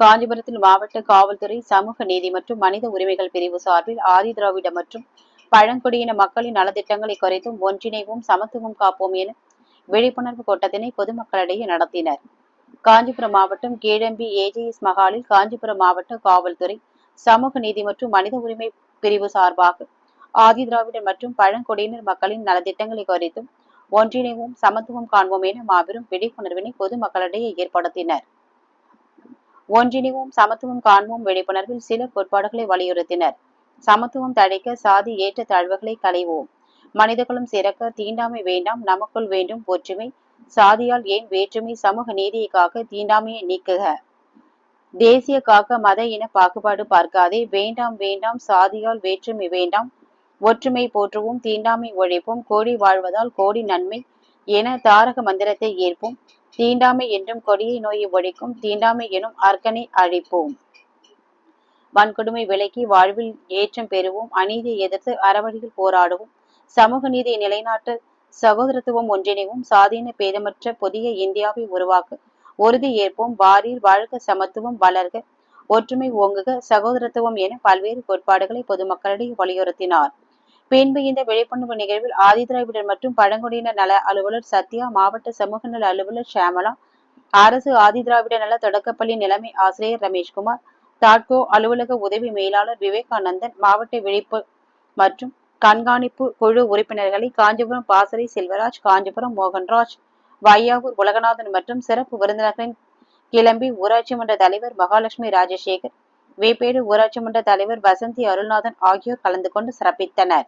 காஞ்சிபுரத்தில் மாவட்ட காவல்துறை சமூக நீதி மற்றும் மனித உரிமைகள் பிரிவு சார்பில் ஆதி திராவிட மற்றும் பழங்குடியின மக்களின் நலத்திட்டங்களை குறைத்தும் ஒன்றிணைவும் சமத்துவம் காப்போம் என விழிப்புணர்வு கூட்டத்தினை பொதுமக்களிடையே நடத்தினர். காஞ்சிபுரம் மாவட்டம் கீழம்பி ஏஜிஎஸ் மகாலில் காஞ்சிபுரம் மாவட்ட காவல்துறை சமூக நீதி மற்றும் மனித உரிமை பிரிவு சார்பாக ஆதி திராவிடர் மற்றும் பழங்குடியினர் மக்களின் நலத்திட்டங்களை குறித்தும் ஒன்றிணைவும் சமத்துவம் காண்போம் என மாபெரும் விழிப்புணர்வினை பொதுமக்களிடையே ஏற்படுத்தினர். ஒன்றிணைவோம் சமத்துவம் காண்போம் விழிப்புணர்வில் சில கோட்பாடுகளை வலியுறுத்தினர். சமத்துவம் தழைக்க சாதி ஏற்ற தாழ்வுகளை களைவோம். மனிதகுலம் சிறக்க தீண்டாமை வேண்டாம் நமக்குள் வேண்டும் ஒற்றுமை சாதியால் ஏன் வேற்றுமை சமூக நீதியை காக்க தீண்டாமையை நீக்குக. தேசிய காக்க மத இன பாகுபாடு பார்க்காதே வேண்டாம் வேண்டாம் சாதியால் வேற்றுமை வேண்டாம். ஒற்றுமை போற்றுவோம் தீண்டாமை ஒழிப்போம் கோடி வாழ்வதால் கோடி நன்மை என தாரக மந்திரத்தை ஏற்போம். தீண்டாமை என்றும் கொடியை நோயை ஒழிக்கும் தீண்டாமை எனும் அர்க்கனை அழிப்போம். வன்கொடுமை விலக்கி வாழ்வில் ஏற்றம் பெறுவோம். அநீதியை எதிர்த்து அறவழியில் போராடுவோம். சமூக நீதியை நிலைநாட்ட சகோதரத்துவம் ஒன்றிணைவும். சாதீன பேதமற்ற புதிய இந்தியாவை உருவாக்க உறுதி ஏற்போம். வாரில் வாழ்க சமத்துவம் வளர்க ஒற்றுமை ஓங்குக சகோதரத்துவம் என பல்வேறு கோட்பாடுகளை பொதுமக்களிடையே வலியுறுத்தினார். பின்பு இந்த விழிப்புணர்வு நிகழ்வில் ஆதிதிராவிடர் மற்றும் பழங்குடியினர் நல அலுவலர் சத்யா மாவட்ட சமூக நல அலுவலர் ஷியாமலா அரசு ஆதிதிராவிட நல தொடக்கப்பள்ளி நிலைமை ஆசிரியர் ரமேஷ்குமார் தாட்கோ அலுவலக உதவி மேலாளர் விவேகானந்தன் மாவட்ட விழிப்பு மற்றும் கண்காணிப்பு குழு உறுப்பினர்களை காஞ்சிபுரம் பாசறை செல்வராஜ் காஞ்சிபுரம் மோகன்ராஜ் வையாவூர் உலகநாதன் மற்றும் சிறப்பு விருந்தினர்களின் கிளம்பி ஊராட்சி மன்ற தலைவர் மகாலட்சுமி ராஜசேகர் வேப்பேடு ஊராட்சி மன்ற தலைவர் வசந்தி அருள்நாதன் ஆகியோர் கலந்து கொண்டு சிறப்பித்தனர்.